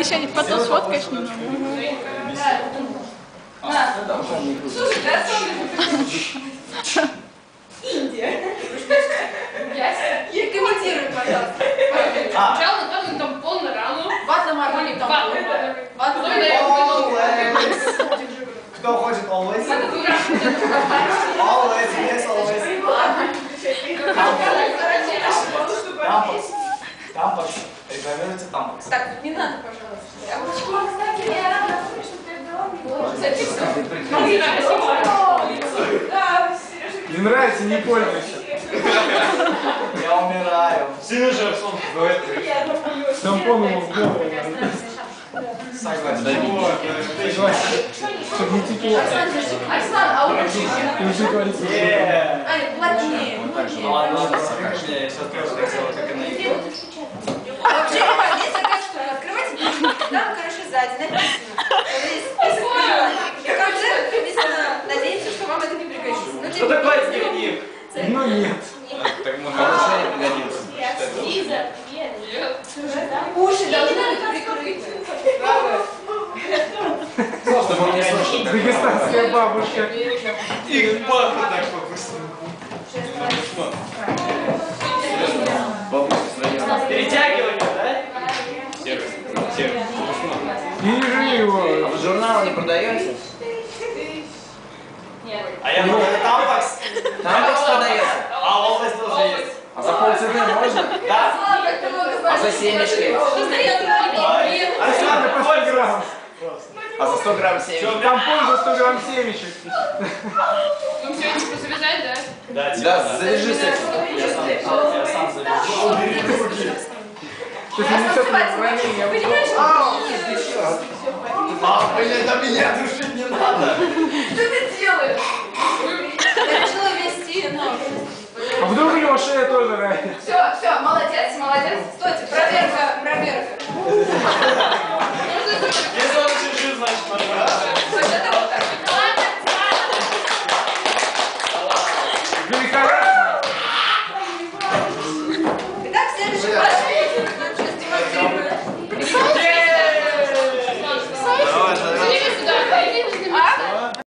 Еще не потом сфоткаешь немного? Слушай, да, Индия. Я комментирую, пожалуйста. Сначала накладываем тампон на рану. Ватна Мармони там. Даем Always. Кто хочет always? Always, yes, always. Тампакс. Тампакс. Рекламируйте тампакс. Так, не надо, пожалуйста. Я хочу, кстати, Да, Не нравится, не пользуйся. Я умираю. Сильно же сон в Тампоном в голову. Согласен. Чтобы не текло. Арслан, а у Ты уже говорится. Yeah. Ай, плотнее. Ладно, ладно, я тоже хотела, как она и Что такое дневник? Ну нет. Так может не пригодится. уши должны быть прикрыты. Чтобы не слышал. Дагестанская бабушка. Их пахнет так по-быстрому. Бабушка своя. Перетягивание, да? Сервис. Сервис. Бери его. В журнал не продаете? А я думаю, это как продается. А always тоже есть. А за полцены можно? Да? Ты А за семечки? Александр, по 100 грамм. А за 100 грамм семечки? Тампон за 100 грамм семечек. Ну все, типа завязать, да? Да, типа, Да, завяжи с этим. Я сам, я сам завяжу. Сейчас не несет ранение. Понимаешь, А, блин, до меня душить не надо. что ты делаешь? Я решила вести, но... А вдруг у него шея тоже ранит? Все, все, молодец, молодец. Стойте, проверка, проверка.